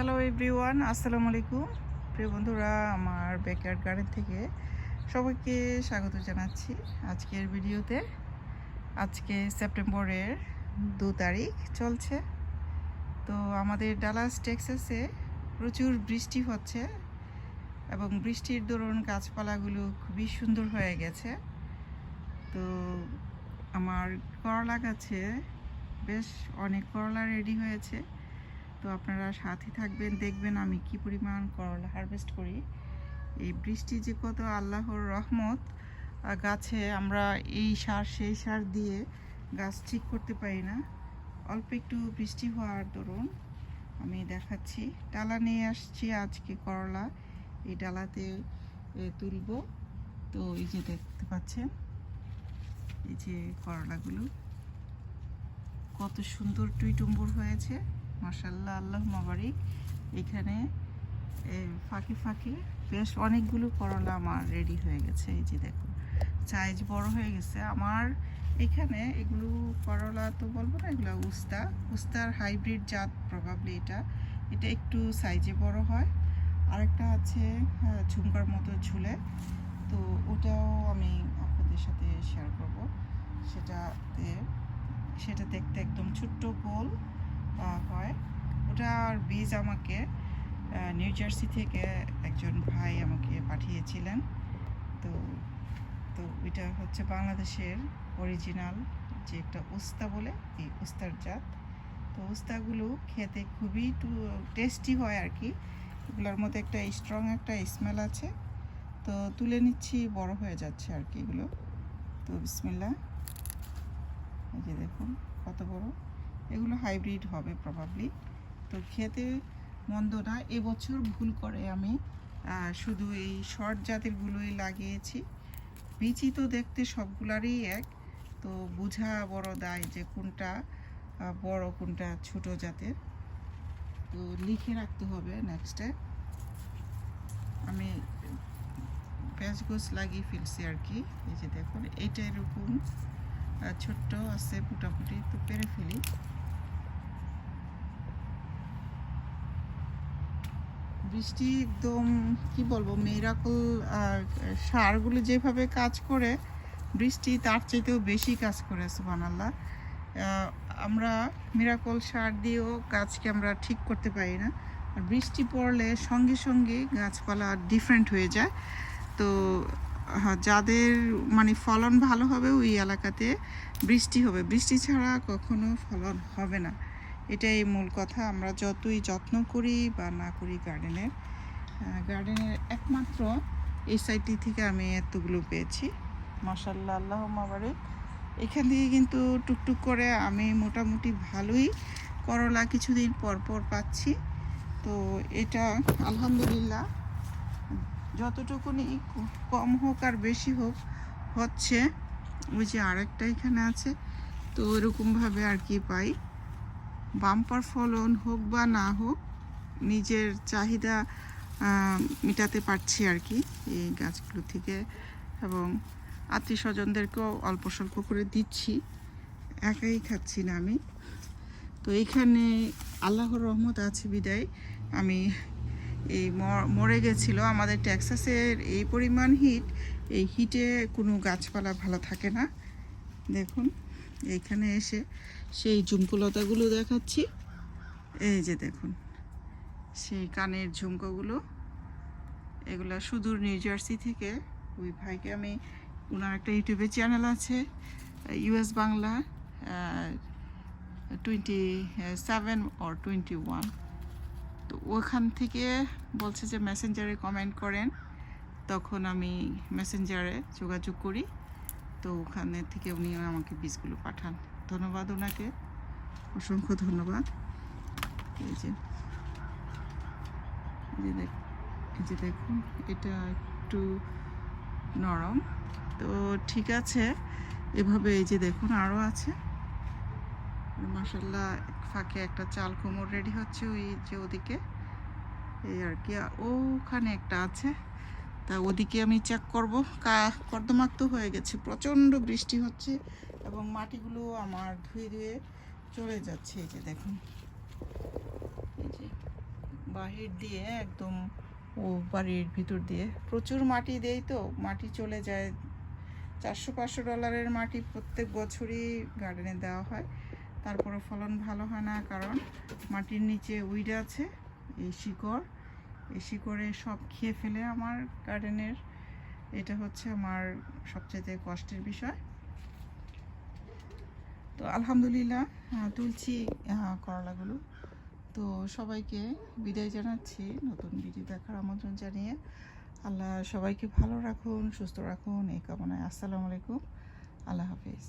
Hello everyone আসসালামু আলাইকুম প্রিয় বন্ধুরা, আমার ব্যাকয়ার্ড গার্ডেন থেকে সবাইকে স্বাগত জানাচ্ছি আজকের ভিডিওতে। আজকে সেপ্টেম্বরের দু তারিখ চলছে। তো আমাদের ডালাস, টেক্সাসে প্রচুর বৃষ্টি হচ্ছে এবং বৃষ্টির দরুন গাছপালাগুলো খুবই সুন্দর হয়ে গেছে। তো আমার করলা গাছে বেশ অনেক করলা রেডি হয়েছে। তো আপনারা সাথে থাকবেন, দেখবেন আমি কি পরিমাণ করলা হারভেস্ট করি। এই বৃষ্টি যে কত আল্লাহর রহমত গাছে আমরা এই সার, সেই সার দিয়ে গাছ ঠিক করতে পারি না। অল্প একটু বৃষ্টি হওয়ার দরুন আমি দেখাচ্ছি। ডালা নিয়ে আসছি আজকে করলা। এই ডালাতে তুলব। তো এই যে দেখতে পাচ্ছেন, এই যে করলাগুলো কত সুন্দর টুইটুম্বুর হয়েছে। মাসাল্লাহ আল্লাহ মাবারিক। এখানে ফাঁকে ফাঁকে বেশ অনেকগুলো করলা আমার রেডি হয়ে গেছে এই যে দেখো। সাইজ বড় হয়ে গেছে। আমার এখানে এগুলো করলা তো বলব না এগুলো উস্তা। উস্তার হাইব্রিড জাত প্রবাবলি এটা। এটা একটু সাইজে বড় হয়। আরেকটা আছে হ্যাঁ, ঝুমকার মতো ঝুলে। তো ওটাও আমি আপনাদের সাথে শেয়ার করব। সেটাতে সেটা দেখতে একদম ছোট্ট গোল। হয়। ওটার বীজ আমাকে নিউ জার্সি থেকে একজন ভাই আমাকে পাঠিয়েছিলেন। তো তো এটা হচ্ছে বাংলাদেশের অরিজিনাল যে একটা উস্তা বলে, এই উস্তার জাত। তো উস্তাগুলো খেতে খুবই টেস্টি হয় আর কি। এগুলোর মধ্যে একটা স্ট্রং একটা স্মেল আছে। তো তুলে নিচ্ছি, বড় হয়ে যাচ্ছে আর কি এগুলো। তো বিসমিল্লা এই যে দেখুন, কত বড়। এগুলো হাইব্রিড হবে প্রবাবলি তো খেতে মন্দ না এবছর ভুল করে আমি শুধু এই শর্ট জাতেরগুলোই লাগিয়েছি। বীজই তো দেখতে সবগুলারই এক, তো বোঝা বড় দায় যে কোনটা বড় কোনটা ছোট জাতের। তো লিখে রাখতে হবে নেক্সটে আমি পেঁয়াজ লাগিয়ে ফেলছি আর কি, এই যে দেখুন, এইটা এরকম ছোট্ট আছে মোটামুটি, তো পেরে ফেলি। বৃষ্টি একদম কি বলব মেরাকল সারগুলো যেভাবে কাজ করে বৃষ্টি তার চাইতেও বেশি কাজ করে সুবানাল্লাহ আমরা মিরাকল সার দিয়েও গাছকে আমরা ঠিক করতে পারি না। আর বৃষ্টি পড়লে সঙ্গে সঙ্গে গাছপালা ডিফারেন্ট হয়ে যায়। তো হ্যাঁ, যাদের মানে ফলন ভালো হবে ওই এলাকাতে বৃষ্টি হবে। বৃষ্টি ছাড়া কখনো ফলন হবে না। এটাই মূল কথা। আমরা যতই যত্ন করি বা না করি গার্ডেনের গার্ডেনের একমাত্র এই সাইডটি থেকে আমি এতগুলো পেয়েছি। মাসাল্লাহ আল্লাহ মাবারিক। এখান থেকে কিন্তু টুকটুক করে আমি মোটামুটি ভালোই করলা কিছুদিন পর পর পাচ্ছি। তো এটা আলহামদুলিল্লাহ, যতটুকুনি কম হোক আর বেশি হোক হচ্ছে। ওই যে আরেকটা এখানে আছে, তো এরকমভাবে আর কি পাই। বাম্পার ফলন হোক বা না হোক, নিজের চাহিদা মেটাতে পারছি আর কি এই গাছগুলো থেকে। এবং আত্মীয় স্বজনদেরকেও অল্প স্বল্প করে দিচ্ছি। একাই খাচ্ছি না আমি। তো এখানে আল্লাহর রহমত আছে বিদায়। আমি এই মরে গেছিল। আমাদের ট্যাক্সাসের এই পরিমাণ হিট, এই হিটে কোনো গাছপালা ভালো থাকে না। দেখুন। এইখানে এসে সেই ঝুমকুলতাগুলো দেখাচ্ছি। এই যে দেখুন, সেই কানের ঝুমকোগুলো। এগুলো সুদূর নিউ জার্সি থেকে। ওই ভাইকে আমি ওনার একটা ইউটিউবে চ্যানেল আছে, US Bangla twenty seven or twenty one তো ওখান থেকে বলছে যে মেসেঞ্জারে কমেন্ট করেন। তখন আমি মেসেঞ্জারে যোগাযোগ করি। তো ওখানে থেকে উনি আমাকে বীজগুলো পাঠান। ধন্যবাদ ওনাকে। অসংখ্য ধন্যবাদ। এই যে যে দেখ যে দেখুন, এটা একটু নরম। তো ঠিক আছে, এভাবে এই যে দেখুন আরও আছে। মাসাল্লাহ ফাঁকে একটা চাল কোমর রেডি হচ্ছে ওই যে ওদিকে। এই আর কি ওখানে একটা আছে। তা ওদিকে আমি চেক করব। কা, কর্দমাক্ত হয়ে গেছে, প্রচণ্ড বৃষ্টি হচ্ছে এবং মাটিগুলো আমার ধুয়ে ধুয়ে চলে যাচ্ছে, এই যে দেখুন। এই যে বাহির দিয়ে একদম ও বাড়ির ভিতর দিয়ে প্রচুর মাটি দেই তো, মাটি চলে যায়। চারশো পাঁচশো ডলারের মাটি প্রত্যেক বছরই গার্ডেনে দেওয়া হয়। তারপরে ফলন ভালো হয় না, কারণ মাটির নিচে উইড আছে, এই শিকড়। এই করে সব খেয়ে ফেলে আমার গার্ডেনের এটা হচ্ছে আমার সবচেয়ে কষ্টের বিষয়। তো আলহামদুলিল্লাহ তুলছি করলাগুলো। তো সবাইকে বিদায় জানাচ্ছি, নতুন ভিডিও দেখার আমন্ত্রণ জানিয়ে। আল্লাহ সবাইকে ভালো রাখুন, সুস্থ রাখুন, এই কামনায় আসসালামু আলাইকুম। আল্লাহ হাফিজ।